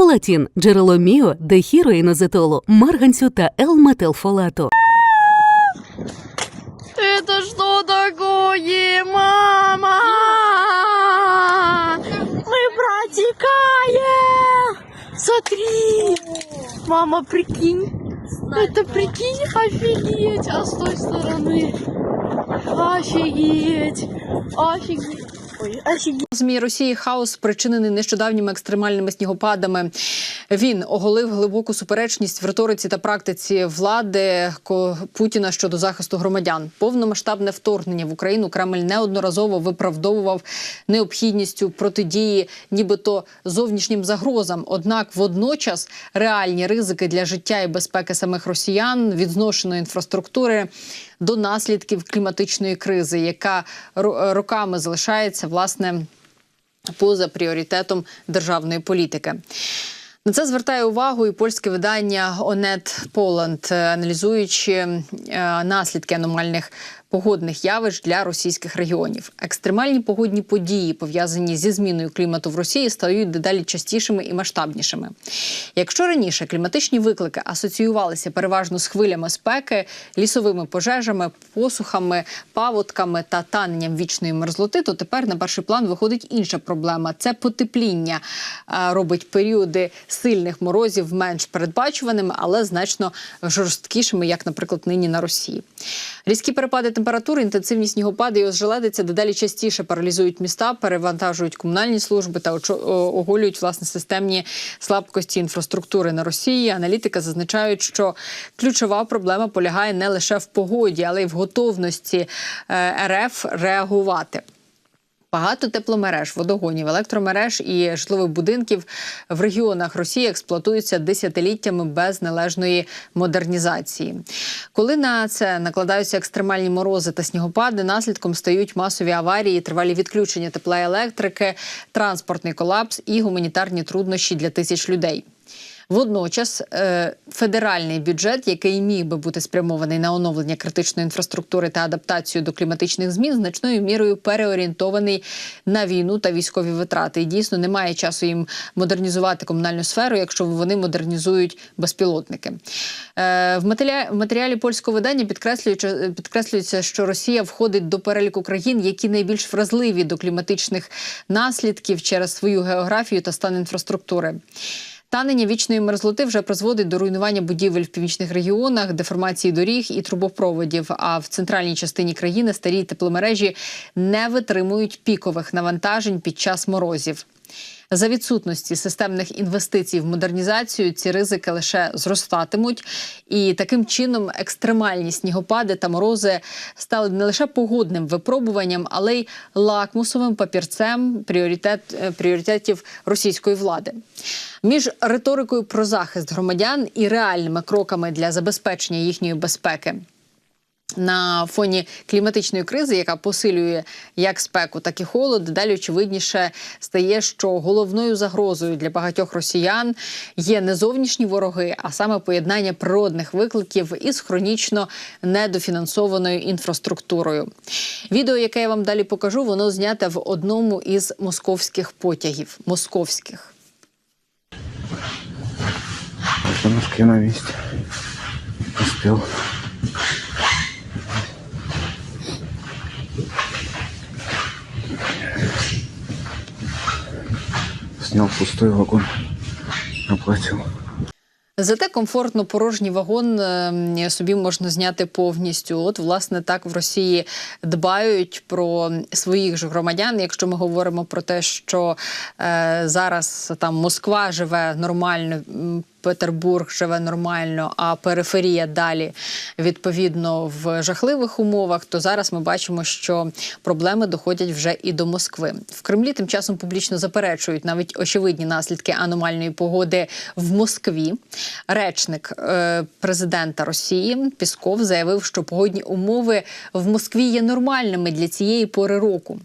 Фолатін – джерело міо, дехіроїнозетолу, марганцю та Л-метилфолату. Это что такое, мама? Мы протекаем! Смотри! Мама, прикинь! Это прикинь, офигеть! А с той стороны? Офигеть! Офигеть! Ой! ЗМІ Росії хаос спричинений нещодавніми екстремальними снігопадами. Він оголив глибоку суперечність в риториці та практиці влади Путіна щодо захисту громадян. Повномасштабне вторгнення в Україну Кремль неодноразово виправдовував необхідністю протидії, нібито зовнішнім загрозам. Однак водночас реальні ризики для життя і безпеки самих росіян від зношеної інфраструктури до наслідків кліматичної кризи, яка ро- роками залишається власне поза пріоритетом державної політики. На це звертає увагу і польське видання Онет Поланд, аналізуючи е, наслідки аномальних погодних явищ для російських регіонів. Екстремальні погодні події, пов'язані зі зміною клімату в Росії, стають дедалі частішими і масштабнішими. Якщо раніше кліматичні виклики асоціювалися переважно з хвилями спеки, лісовими пожежами, посухами, паводками та таненням вічної мерзлоти, то тепер на перший план виходить інша проблема це потепління. Робить періоди сильних морозів менш передбачуваними, але значно жорсткішими, як, наприклад, нині на Росії. Різкі перепади температури, інтенсивні снігопади і ожеледиця дедалі частіше паралізують міста, перевантажують комунальні служби та оголюють власне системні слабкості інфраструктури на Росії. Аналітики зазначають, що ключова проблема полягає не лише в погоді, але й в готовності е, РФ реагувати. Багато тепломереж, водогонів, електромереж і житлових будинків в регіонах Росії експлуатуються десятиліттями без належної модернізації. Коли на це накладаються екстремальні морози та снігопади, наслідком стають масові аварії, тривалі відключення тепла і електрики, транспортний колапс і гуманітарні труднощі для тисяч людей. Водночас е, федеральний бюджет, який міг би бути спрямований на оновлення критичної інфраструктури та адаптацію до кліматичних змін, значною мірою переорієнтований на війну та військові витрати. І дійсно немає часу їм модернізувати комунальну сферу, якщо вони модернізують безпілотники. Е, в матеріалі, матеріалі польського видання підкреслюється, що Росія входить до переліку країн, які найбільш вразливі до кліматичних наслідків через свою географію та стан інфраструктури. Танення вічної мерзлоти вже призводить до руйнування будівель в північних регіонах, деформації доріг і трубопроводів. А в центральній частині країни старі тепломережі не витримують пікових навантажень під час морозів. За відсутності системних інвестицій в модернізацію ці ризики лише зростатимуть, і таким чином екстремальні снігопади та морози стали не лише погодним випробуванням, але й лакмусовим папірцем пріоритет, е, пріоритетів російської влади. Між риторикою про захист громадян і реальними кроками для забезпечення їхньої безпеки. На фоні кліматичної кризи, яка посилює як спеку, так і холод, дедалі очевидніше стає, що головною загрозою для багатьох росіян є не зовнішні вороги, а саме поєднання природних викликів із хронічно недофінансованою інфраструктурою. Відео, яке я вам далі покажу, воно зняте в одному із московських потягів. Московських. Москве на месте. Успел. Снял пустой вагон. Оплатил. Зате комфортно порожній вагон е, собі можна зняти повністю. От, власне, так в Росії дбають про своїх ж громадян. Якщо ми говоримо про те, що е, зараз там Москва живе нормально. Петербург живе нормально, а периферія далі відповідно в жахливих умовах. То зараз ми бачимо, що проблеми доходять вже і до Москви. В Кремлі тим часом публічно заперечують навіть очевидні наслідки аномальної погоди в Москві. Речник е, президента Росії Пісков заявив, що погодні умови в Москві є нормальними для цієї пори року.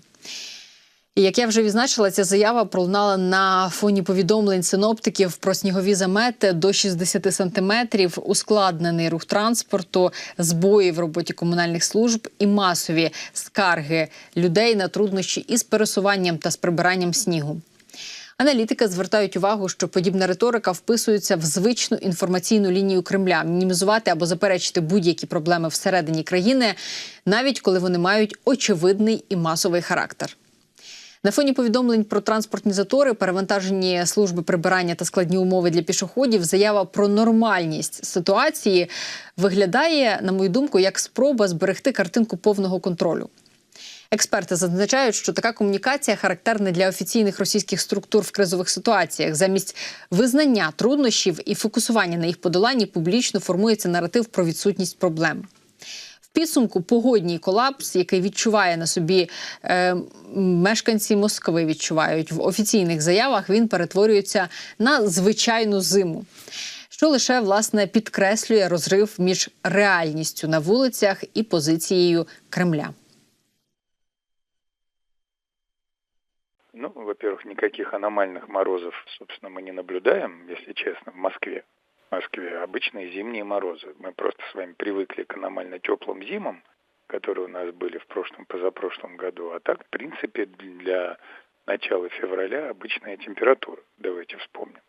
Як я вже відзначила, ця заява пролунала на фоні повідомлень синоптиків про снігові замети до 60 сантиметрів, ускладнений рух транспорту, збої в роботі комунальних служб і масові скарги людей на труднощі із пересуванням та з прибиранням снігу. Аналітики звертають увагу, що подібна риторика вписується в звичну інформаційну лінію Кремля мінімізувати або заперечити будь-які проблеми всередині країни, навіть коли вони мають очевидний і масовий характер. На фоні повідомлень про транспортні затори, перевантажені служби прибирання та складні умови для пішоходів, заява про нормальність ситуації виглядає, на мою думку, як спроба зберегти картинку повного контролю. Експерти зазначають, що така комунікація характерна для офіційних російських структур в кризових ситуаціях. Замість визнання труднощів і фокусування на їх подоланні публічно формується наратив про відсутність проблем В підсумку погодній колапс, який відчуває на собі е, мешканці Москви, відчувають в офіційних заявах, він перетворюється на звичайну зиму. Що лише власне підкреслює розрив між реальністю на вулицях і позицією Кремля. Ну, во-первых, никаких аномальных морозов, собственно, мы не наблюдаем, если честно, в Москве. Москве обычные зимние морозы. Мы просто с вами привыкли к аномально теплым зимам, которые у нас были в прошлом, позапрошлом году. А так, в принципе, для начала февраля обычная температура. Давайте вспомним.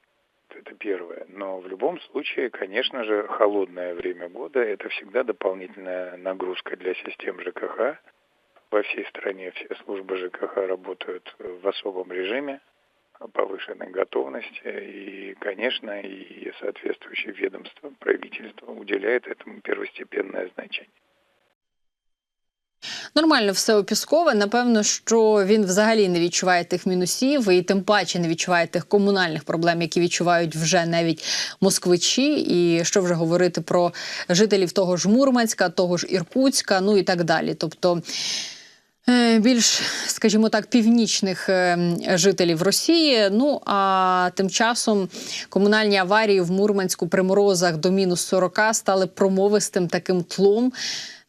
Это первое. Но в любом случае, конечно же, холодное время года – это всегда дополнительная нагрузка для систем ЖКХ, во всей стране все службы ЖКХ работают в особом режиме повышенной готовности. И, конечно, и соответствующее ведомство, правительство уделяет этому первостепенное значение. Нормально все у Піскове. Напевно, що він взагалі не відчуває тих мінусів і тим паче не відчуває тих комунальних проблем, які відчувають вже навіть москвичі. І що вже говорити про жителів того ж Мурманська, того ж Іркутська, ну і так далі. Тобто. Е, Більш, скажімо так, північних е, жителів Росії. Ну а тим часом комунальні аварії в Мурманську при морозах до мінус 40 стали промовистим таким тлом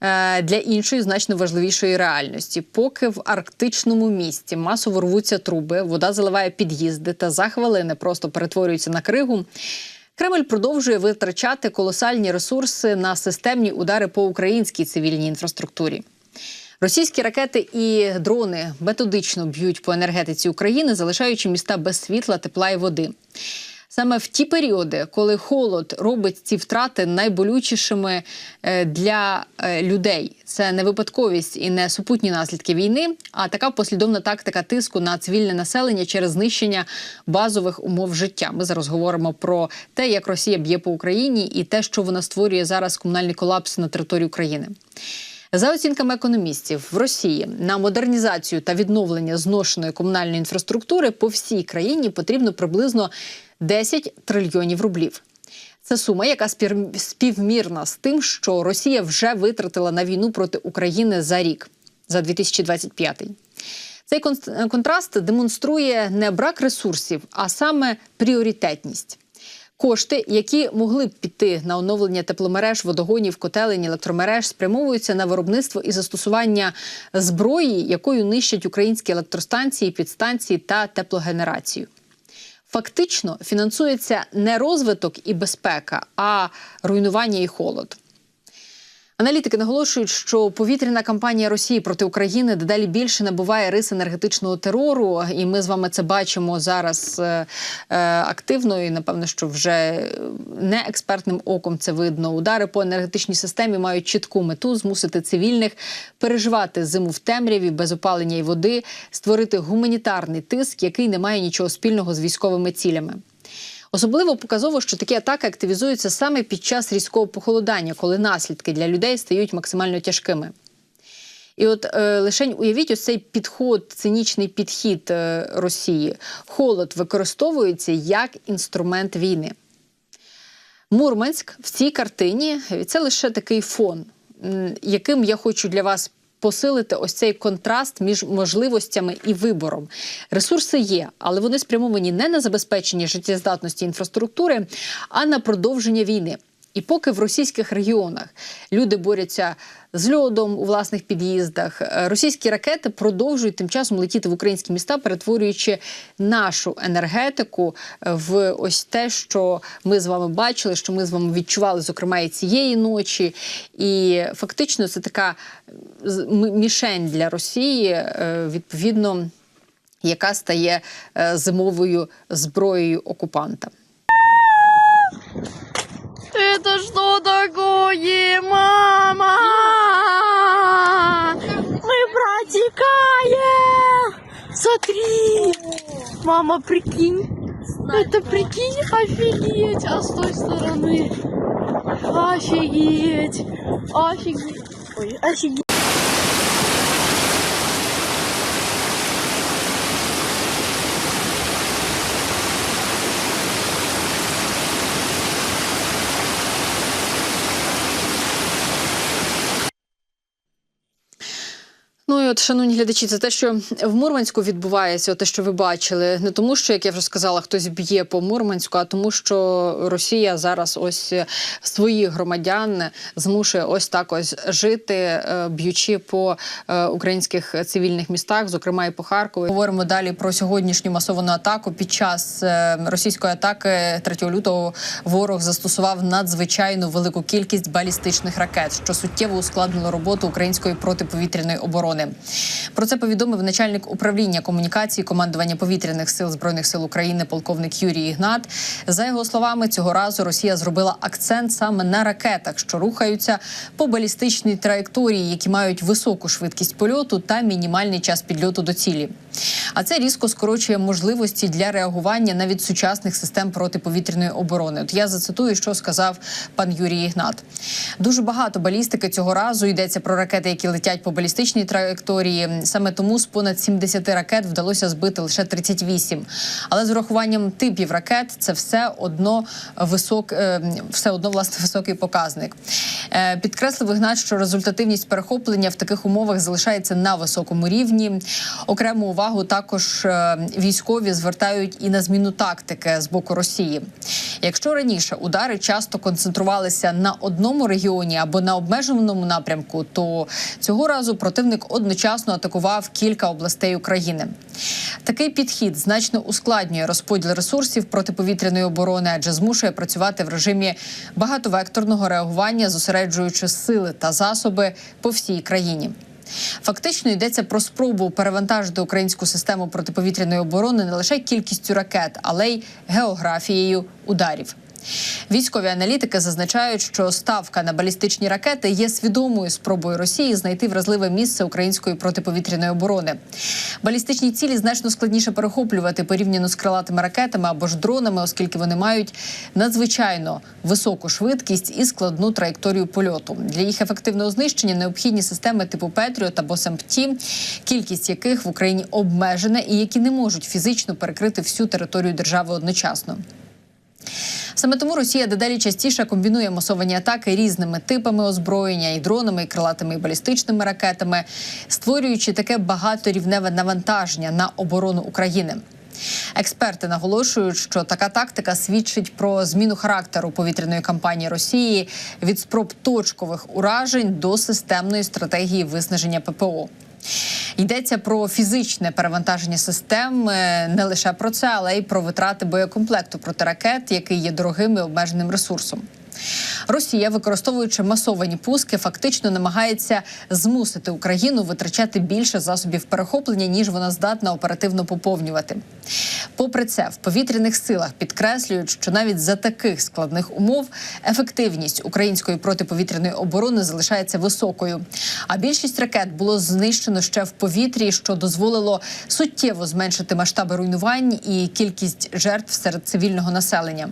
е, для іншої значно важливішої реальності. Поки в арктичному місті масово рвуться труби, вода заливає під'їзди та за хвилини просто перетворюється на кригу. Кремль продовжує витрачати колосальні ресурси на системні удари по українській цивільній інфраструктурі. Російські ракети і дрони методично б'ють по енергетиці України, залишаючи міста без світла, тепла і води. Саме в ті періоди, коли холод робить ці втрати найболючішими е, для е, людей, це не випадковість і не супутні наслідки війни, а така послідовна тактика тиску на цивільне населення через знищення базових умов життя. Ми зараз говоримо про те, як Росія б'є по Україні, і те, що вона створює зараз комунальний колапс на території України. За оцінками економістів, в Росії на модернізацію та відновлення зношеної комунальної інфраструктури по всій країні потрібно приблизно 10 трильйонів рублів. Це сума, яка співмірна з тим, що Росія вже витратила на війну проти України за рік, за 2025. Цей кон- контраст демонструє не брак ресурсів, а саме пріоритетність. Кошти, які могли б піти на оновлення тепломереж, водогонів, котелень, електромереж, спрямовуються на виробництво і застосування зброї, якою нищать українські електростанції, підстанції та теплогенерацію. Фактично фінансується не розвиток і безпека, а руйнування і холод. Аналітики наголошують, що повітряна кампанія Росії проти України дедалі більше набуває рис енергетичного терору, і ми з вами це бачимо зараз е, е, активно. І напевно, що вже не експертним оком це видно. Удари по енергетичній системі мають чітку мету змусити цивільних переживати зиму в темряві без опалення і води, створити гуманітарний тиск, який не має нічого спільного з військовими цілями. Особливо показово, що такі атаки активізуються саме під час різкого похолодання, коли наслідки для людей стають максимально тяжкими. І от е, лишень уявіть ось цей підход, цинічний підхід е, Росії. Холод використовується як інструмент війни. Мурманськ в цій картині це лише такий фон, яким я хочу для вас посилити ось цей контраст між можливостями і вибором. Ресурси є, але вони спрямовані не на забезпечення життєздатності інфраструктури, а на продовження війни. І поки в російських регіонах люди борються з льодом у власних під'їздах, е, російські ракети продовжують тим часом летіти в українські міста, перетворюючи нашу енергетику е, в ось те, що ми з вами бачили, що ми з вами відчували, зокрема і цієї ночі. І фактично це така мішень для Росії, е, відповідно яка стає зимовою зброєю окупанта. Это что такое, мама? Мы протекаем! Смотри! Мама, прикинь! Это прикинь, офигеть! А с той стороны? Офигеть! Офигеть! Ой, офигеть! Ну і от, шановні глядачі, це те, що в Мурманську відбувається, те, що ви бачили, не тому, що як я вже сказала, хтось б'є по Мурманську, а тому, що Росія зараз ось своїх громадян змушує ось так ось жити, е, б'ючи по е, українських цивільних містах, зокрема і по Харкову. Говоримо далі про сьогоднішню масовану атаку. Під час е, російської атаки 3 лютого ворог застосував надзвичайно велику кількість балістичних ракет, що суттєво ускладнило роботу української протиповітряної оборони. Про це повідомив начальник управління комунікації командування повітряних сил збройних сил України, полковник Юрій Ігнат. За його словами, цього разу Росія зробила акцент саме на ракетах, що рухаються по балістичній траєкторії, які мають високу швидкість польоту та мінімальний час підльоту до цілі. А це різко скорочує можливості для реагування навіть сучасних систем протиповітряної оборони. От я зацитую, що сказав пан Юрій Ігнат. Дуже багато балістики цього разу йдеться про ракети, які летять по балістичній траєкторії. Саме тому з понад 70 ракет вдалося збити лише 38. Але з урахуванням типів ракет це все одно висок, е, все одно власне високий показник. Е, Підкреслив Ігнат, що результативність перехоплення в таких умовах залишається на високому рівні. Окрему увагу також е, військові звертають і на зміну тактики з боку Росії. Якщо раніше удари часто концентрувалися на одному регіоні або на обмеженому напрямку, то цього разу противник одночасно атакував кілька областей України. Такий підхід значно ускладнює розподіл ресурсів протиповітряної оборони, адже змушує працювати в режимі багатовекторного реагування, зосереджуючи сили та засоби по всій країні. Фактично йдеться про спробу перевантажити українську систему протиповітряної оборони не лише кількістю ракет, але й географією ударів. Військові аналітики зазначають, що ставка на балістичні ракети є свідомою спробою Росії знайти вразливе місце української протиповітряної оборони. Балістичні цілі значно складніше перехоплювати порівняно з крилатими ракетами або ж дронами, оскільки вони мають надзвичайно високу швидкість і складну траєкторію польоту. Для їх ефективного знищення необхідні системи типу Петріот або СМПТІ, кількість яких в Україні обмежена і які не можуть фізично перекрити всю територію держави одночасно. Саме тому Росія дедалі частіше комбінує масовані атаки різними типами озброєння і дронами, і крилатими і балістичними ракетами, створюючи таке багаторівневе навантаження на оборону України. Експерти наголошують, що така тактика свідчить про зміну характеру повітряної кампанії Росії від спроб точкових уражень до системної стратегії виснаження ППО. Йдеться про фізичне перевантаження систем е, не лише про це, але й про витрати боєкомплекту проти ракет, який є дорогим і обмеженим ресурсом. Росія, використовуючи масовані пуски, фактично намагається змусити Україну витрачати більше засобів перехоплення, ніж вона здатна оперативно поповнювати. Попри це, в повітряних силах підкреслюють, що навіть за таких складних умов ефективність української протиповітряної оборони залишається високою. А більшість ракет було знищено ще в повітрі, що дозволило суттєво зменшити масштаби руйнувань і кількість жертв серед цивільного населення.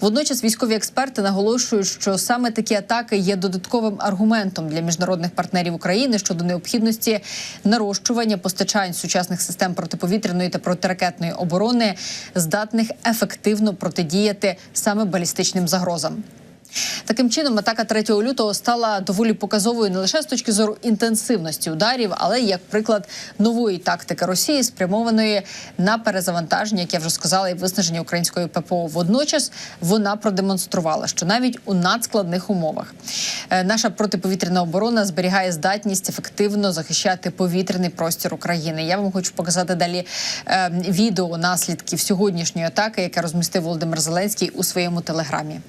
Водночас військові експерти наголошують, що саме такі атаки є додатковим аргументом для міжнародних партнерів України щодо необхідності нарощування постачань сучасних систем протиповітряної та протиракетної оборони, здатних ефективно протидіяти саме балістичним загрозам. Таким чином, атака 3 лютого стала доволі показовою не лише з точки зору інтенсивності ударів, але як приклад нової тактики Росії, спрямованої на перезавантаження, як я вже сказала, і виснаження української ППО. Водночас вона продемонструвала, що навіть у надскладних умовах е, наша протиповітряна оборона зберігає здатність ефективно захищати повітряний простір України. Я вам хочу показати далі е, відео наслідків сьогоднішньої атаки, яке розмістив Володимир Зеленський у своєму телеграмі.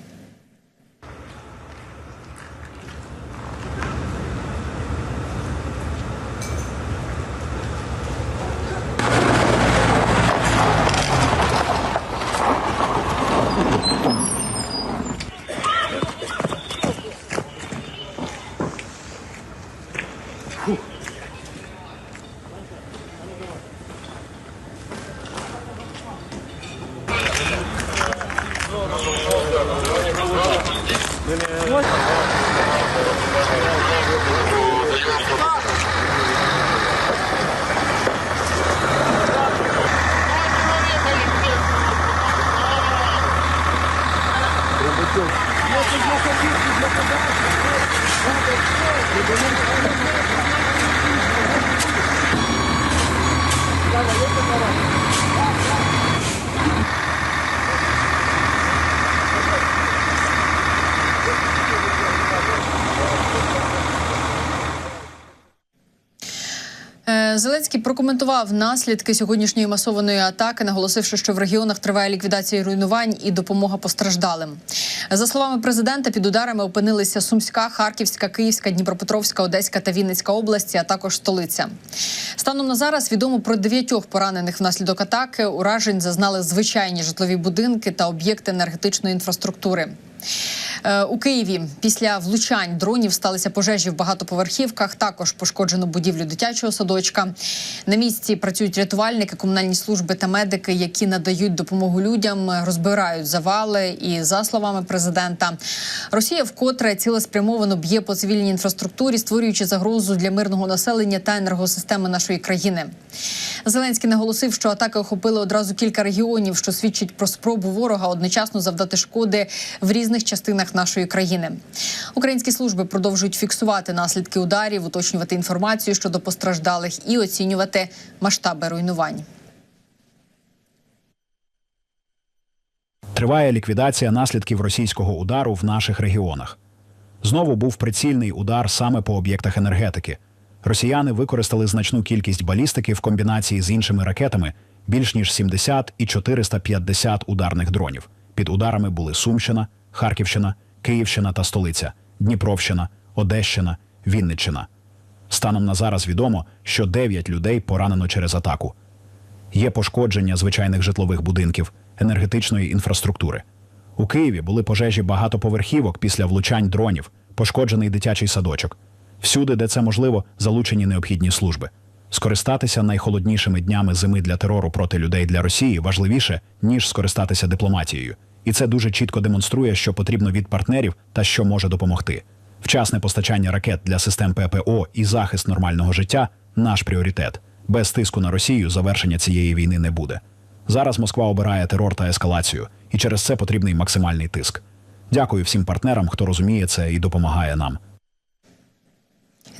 блоков. Если блокадир, то блокодатель. Давай, это давай. Зеленський прокоментував наслідки сьогоднішньої масованої атаки, наголосивши, що в регіонах триває ліквідація руйнувань і допомога постраждалим. За словами президента, під ударами опинилися Сумська, Харківська, Київська, Дніпропетровська, Одеська та Вінницька області, а також столиця. Станом на зараз відомо про дев'ятьох поранених внаслідок атаки. Уражень зазнали звичайні житлові будинки та об'єкти енергетичної інфраструктури. Е, У Києві після влучань дронів сталися пожежі в багатоповерхівках. Також пошкоджено будівлю дитячого садочка. На місці працюють рятувальники, комунальні служби та медики, які надають допомогу людям, розбирають завали. І за словами президента, Росія вкотре цілеспрямовано б'є по цивільній інфраструктурі, створюючи загрозу для мирного населення та енергосистеми нашої країни. Зеленський наголосив, що атаки охопили одразу кілька регіонів, що свідчить про спробу ворога одночасно завдати шкоди в різних частинах нашої країни. Українські служби продовжують фіксувати наслідки ударів, уточнювати інформацію щодо постраждалих і оцінювати масштаби руйнувань. Триває ліквідація наслідків російського удару в наших регіонах. Знову був прицільний удар саме по об'єктах енергетики. Росіяни використали значну кількість балістики в комбінації з іншими ракетами більш ніж 70 і 450 ударних дронів. Під ударами були Сумщина, Харківщина, Київщина та столиця, Дніпровщина, Одещина, Вінниччина. Станом на зараз відомо, що 9 людей поранено через атаку. Є пошкодження звичайних житлових будинків, енергетичної інфраструктури. У Києві були пожежі багатоповерхівок після влучань дронів, пошкоджений дитячий садочок. Всюди, де це можливо, залучені необхідні служби. Скористатися найхолоднішими днями зими для терору проти людей для Росії важливіше, ніж скористатися дипломатією. І це дуже чітко демонструє, що потрібно від партнерів та що може допомогти. Вчасне постачання ракет для систем ППО і захист нормального життя наш пріоритет. Без тиску на Росію завершення цієї війни не буде. Зараз Москва обирає терор та ескалацію, і через це потрібний максимальний тиск. Дякую всім партнерам, хто розуміє це і допомагає нам.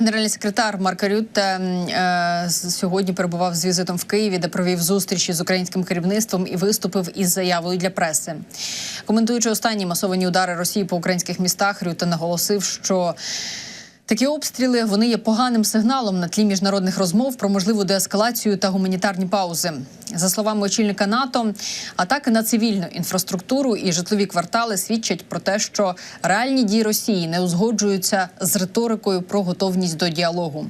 Генеральний секретар Марка Рютте е, сьогодні перебував з візитом в Києві, де провів зустрічі з українським керівництвом і виступив із заявою для преси. Коментуючи останні масовані удари Росії по українських містах, Рютте наголосив, що Такі обстріли вони є поганим сигналом на тлі міжнародних розмов про можливу деескалацію та гуманітарні паузи. За словами очільника НАТО, атаки на цивільну інфраструктуру і житлові квартали свідчать про те, що реальні дії Росії не узгоджуються з риторикою про готовність до діалогу.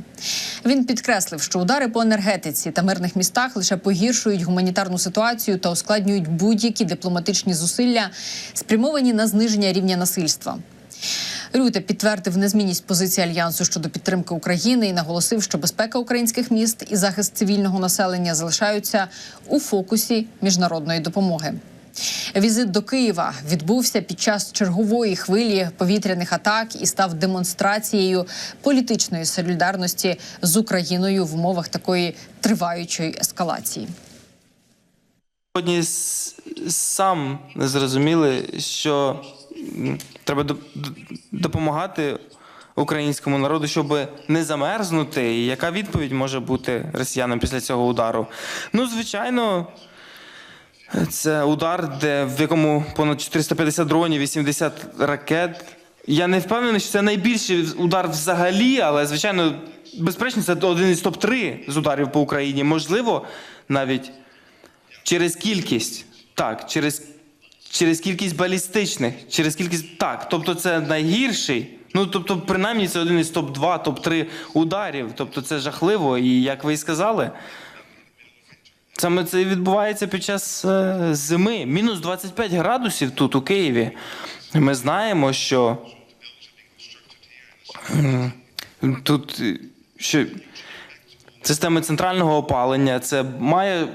Він підкреслив, що удари по енергетиці та мирних містах лише погіршують гуманітарну ситуацію та ускладнюють будь-які дипломатичні зусилля, спрямовані на зниження рівня насильства. Рюте підтвердив незмінність позиції альянсу щодо підтримки України і наголосив, що безпека українських міст і захист цивільного населення залишаються у фокусі міжнародної допомоги. Візит до Києва відбувся під час чергової хвилі повітряних атак і став демонстрацією політичної солідарності з Україною в умовах такої триваючої ескалації. Сьогодні сам не зрозуміли, що треба допомагати українському народу, щоб не замерзнути. І яка відповідь може бути росіянам після цього удару? Ну, звичайно, це удар, де, в якому понад 450 дронів, 80 ракет. Я не впевнений, що це найбільший удар взагалі, але, звичайно, безперечно, це один із топ-3 з ударів по Україні. Можливо, навіть Через кількість, так, через, через кількість балістичних, через кількість. Так, тобто це найгірший. Ну, тобто, принаймні, це один із топ-2, топ-3 ударів. Тобто це жахливо. І як ви і сказали, саме це відбувається під час е, зими. Мінус 25 градусів тут, у Києві. Ми знаємо, що тут що системи центрального опалення це має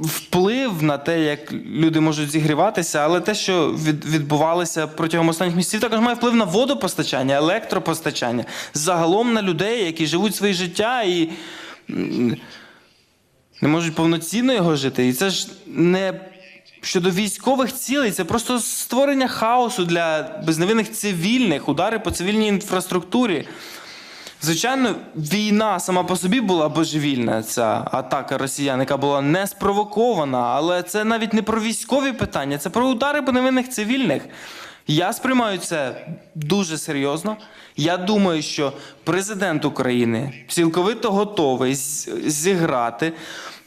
вплив на те, як люди можуть зігріватися, але те, що від, відбувалося протягом останніх місяців, також має вплив на водопостачання, електропостачання, загалом на людей, які живуть своє життя і не можуть повноцінно його жити. І це ж не щодо військових цілей, це просто створення хаосу для безневинних цивільних, удари по цивільній інфраструктурі. Звичайно, війна сама по собі була божевільна, ця атака росіян, яка була не спровокована, але це навіть не про військові питання, це про удари по невинних цивільних. Я сприймаю це дуже серйозно. Я думаю, що президент України цілковито готовий зіграти,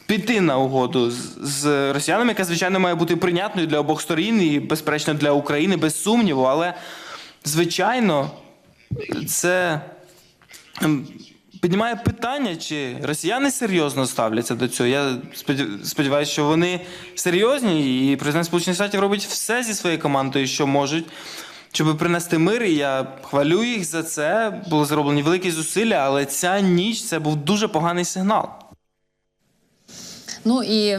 піти на угоду з, росіянами, яка, звичайно, має бути прийнятною для обох сторін і, безперечно, для України, без сумніву. Але, звичайно, це піднімає питання, чи росіяни серйозно ставляться до цього. Я сподіваюся, що вони серйозні, і президент Сполучених Штатів робить все зі своєю командою, що можуть, щоб принести мир. І я хвалю їх за це. Були зроблені великі зусилля, але ця ніч це був дуже поганий сигнал. Ну і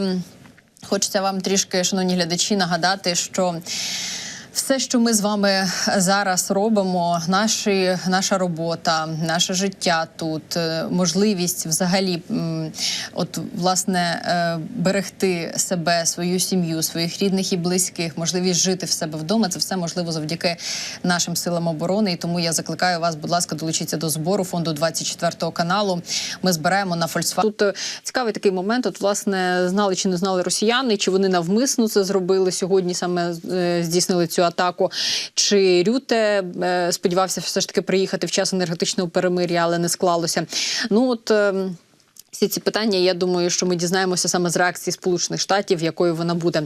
хочеться вам трішки, шановні глядачі, нагадати, що. Все, що ми з вами зараз робимо, наші, наша робота, наше життя тут, е, можливість взагалі, от власне, е, берегти себе, свою сім'ю, своїх рідних і близьких, можливість жити в себе вдома. Це все можливо завдяки нашим силам оборони. І тому я закликаю вас, будь ласка, долучіться до збору фонду 24 каналу. Ми збираємо на Volkswagen. Тут е, цікавий такий момент. От, власне, знали чи не знали росіяни, чи вони навмисно це зробили сьогодні, саме здійснили цю атаку. Чи Рюте е, сподівався все ж таки приїхати в час енергетичного перемир'я, але не склалося. Ну от. ем, Всі ці питання, я думаю, що ми дізнаємося саме з реакції Сполучених Штатів, якою вона буде.